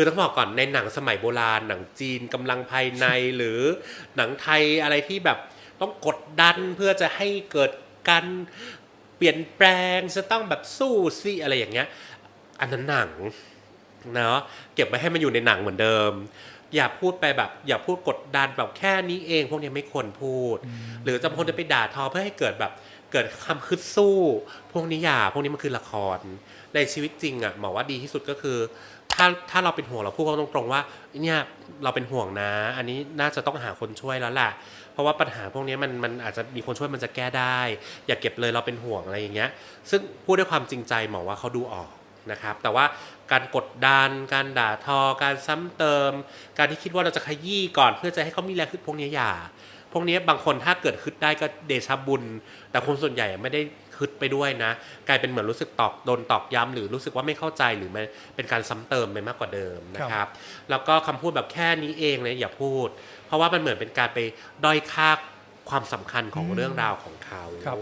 คือต้องบอกก่อนในหนังสมัยโบราณ หนังจีนกำลังภายในหรือหนังไทยอะไรที่แบบต้องกดดันเพื่อจะให้เกิดการเปลี่ยนแปลงจะต้องแบบสู้สิอะไรอย่างเงี้ย อันนั้นหนังเนาะเก็บไว้ให้มันอยู่ในหนังเหมือนเดิม อย่าพูดไปแบบ อย่าพูดกดดันแบบแค่นี้เอง พวกนี้ไม่ควรพูด หรือจำคนจะไปด่าทอเพื่อให้เกิดแบบเกิดคำคึดสู้ พวกนี้อย่าพวกนี้มันคือละคร ในชีวิตจริงอะหมอว่าดีที่สุดก็คือ ถ้าถ้าเราเป็นห่วงเราพูดเขาตรงๆว่าเนี่ยเราเป็นห่วงนะ อันนี้น่าจะต้องหาคนช่วยแล้วแหละเพราะว่าปัญหาพวกนี้มันมันอาจจะมีคนช่วยมันจะแก้ได้ อย่าเก็บเลยเราเป็นห่วงอะไรอย่างเงี้ย ซึ่งพูดด้วยความจริงใจหมอว่าเขาดูออกนะครับ แต่ว่าการกดดัน การด่าทอ การซ้ำเติม การที่คิดว่าเราจะขยี้ก่อน เพื่อจะให้เขามีแรงขึ้นพวกนี้อย่า พวกนี้บางคนถ้าเกิดคึดได้ก็เดชะบุญ แต่คนส่วนใหญ่ไม่ได้ คึดไปด้วยนะ กลายเป็นเหมือนรู้สึกตอกโดนตอกย้ำหรือรู้สึกว่าไม่เข้าใจหรือมันเป็นการซ้ำเติมไปมากกว่าเดิมนะครับ แล้วก็คำพูดแบบแค่นี้เองเนี่ยอย่าพูด เพราะว่ามันเหมือนเป็นการไปด้อยค่าความสำคัญของอืมเรื่องราวของเขาครับ